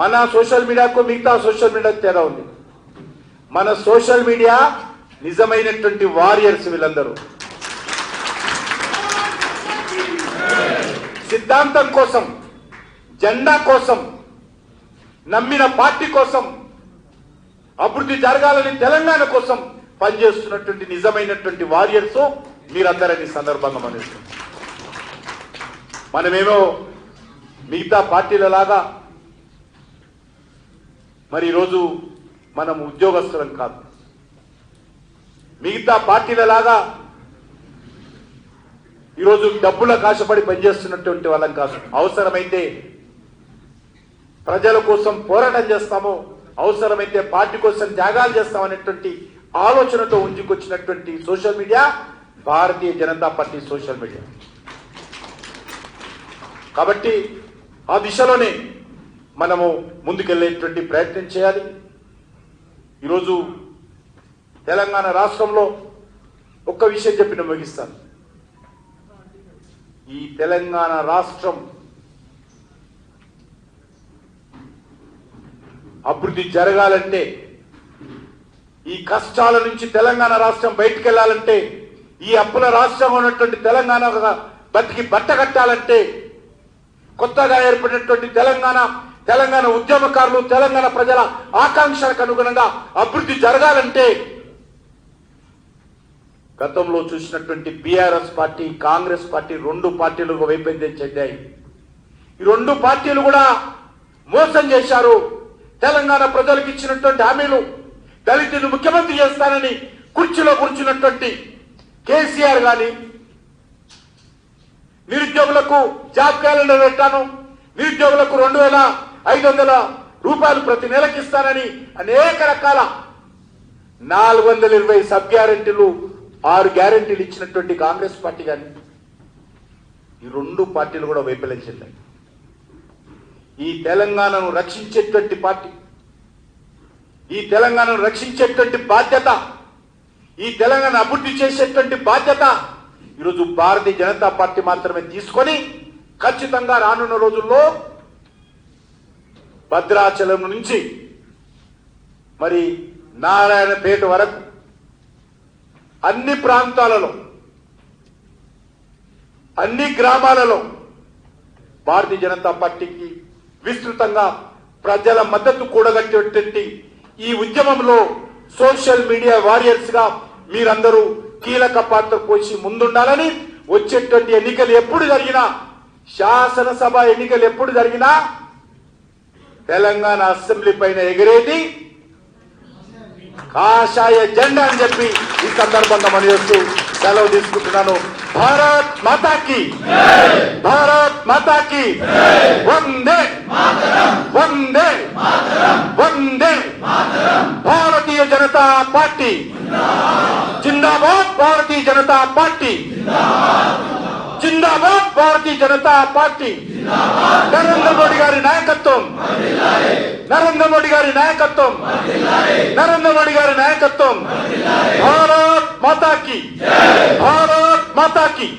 మన సోషల్ మీడియాకు మిగతా సోషల్ మీడియాకు తేడా ఉంది. మన సోషల్ మీడియా నిజమైనటువంటి వారియర్స్ వీళ్ళందరూ. సిద్ధాంతం కోసం జెండా కోసం నమ్మిన పార్టీ కోసం అభివృద్ధి జరగాలని తెలంగాణ కోసం పనిచేస్తున్నటువంటి నిజమైనటువంటి వారియర్స్ మీరందరని సందర్భంగా మనిస్తున్నాం మనమేమో మిగతా పార్టీల లాగా మరి ఈరోజు మనం ఉద్యోగస్తులం కాదు. మిగతా పార్టీల లాగా ఈరోజు డబ్బులకు ఆశపడి పనిచేస్తున్నటువంటి వాళ్ళం కాదు. అవసరమైతే ప్రజల కోసం పోరాటం చేస్తాము అవసరమైతే పార్టీ కోసం త్యాగాలు చేస్తామనేటువంటి ఆలోచనతో ఉంచుకొచ్చినటువంటి social media Bharatiya Janata party social media. కాబట్టి ఆ దిశలోనే మనము ముందుకెళ్ళేటువంటి ప్రయత్నం చేయాలి. ఈరోజు తెలంగాణ రాష్ట్రంలో ఒక్క విషయం చెప్పిన ముగిస్తాను ఈ తెలంగాణ రాష్ట్రం అభివృద్ధి జరగాలంటే ఈ కష్టాల నుంచి తెలంగాణ రాష్ట్రం బయటికి వెళ్ళాలంటే ఈ అప్పుల రాష్ట్రంగా ఉన్నటువంటి తెలంగాణ బతికి బట్ట కట్టాలంటే కొత్తగా ఏర్పడినటువంటి తెలంగాణ తెలంగాణ ఉద్యమకారులు తెలంగాణ ప్రజల ఆకాంక్షలకు అనుగుణంగా అభివృద్ధి జరగాలంటే గతంలో చూసినటువంటి బీఆర్ఎస్ పార్టీ కాంగ్రెస్ పార్టీ రెండు పార్టీలు వైపరీత్యం చెందాయి. ఈ రెండు పార్టీలు కూడా మోసం చేశారు. తెలంగాణ ప్రజలకు ఇచ్చినటువంటి హామీలు దళితులు ముఖ్యమంత్రి చేస్తానని కుర్చీలో కూర్చున్నటువంటి కేసీఆర్ గాని నిరుద్యోగులకు జాబ్ క్యాలెండర్ పెట్టాను. నిరుద్యోగులకు రెండు వేల ఐదు వందల రూపాయలు ప్రతి నెలకి ఇస్తానని అనేక రకాల నాలుగు వందల ఇరవై సబ్ గ్యారెంటీలు ఆరు గ్యారంటీలు ఇచ్చినటువంటి కాంగ్రెస్ పార్టీ కానీ ఈ రెండు పార్టీలు కూడా వైఫల్యం చెందాయి. ఈ తెలంగాణను రక్షించేటువంటి పార్టీ ఈ తెలంగాణను రక్షించేటువంటి బాధ్యత ఈ తెలంగాణ అభివృద్ధి చేసేటువంటి బాధ్యత ఈరోజు భారతీయ జనతా పార్టీ మాత్రమే తీసుకొని ఖచ్చితంగా రానున్న రోజుల్లో భద్రాచలం నుంచి మరి నారాయణపేట వరకు అన్ని ప్రాంతాలలో అన్ని గ్రామాలలో భారతీయ జనతా పార్టీకి విస్తృతంగా ప్రజల మద్దతు కూడగట్టేటువంటి ఈ ఉద్యమంలో సోషల్ మీడియా వారియర్స్గా మీరందరూ కీలక పాత్ర పోసి ముందుండాలని వచ్చేటువంటి ఎన్నికలు ఎప్పుడు జరిగినా శాసనసభ ఎన్నికలు ఎప్పుడు జరిగినా తెలంగాణ అసెంబ్లీ పైన ఎగిరేది కాషాయ జెండా అని చెప్పి ఈ సందర్భంగా మనం చేస్తూ సెలవు తీసుకుంటున్నాను. భారత్ మాతాకి. భారత్ మాతాకి. వందే. వందే. వందే. భారతీయ జనతా పార్టీ. జిందాబాద్ భారతీయ జనతా పార్టీ. జిందాబాద్ భారతీయ జనతా పార్టీ. నాయకత్వం. నరేంద్ర మోడీ గారి నాయకత్వం. నరేంద్ర మోడీ గారి నాయకత్వం. భారత్ మాతాకి. భారత్ మాతాకి.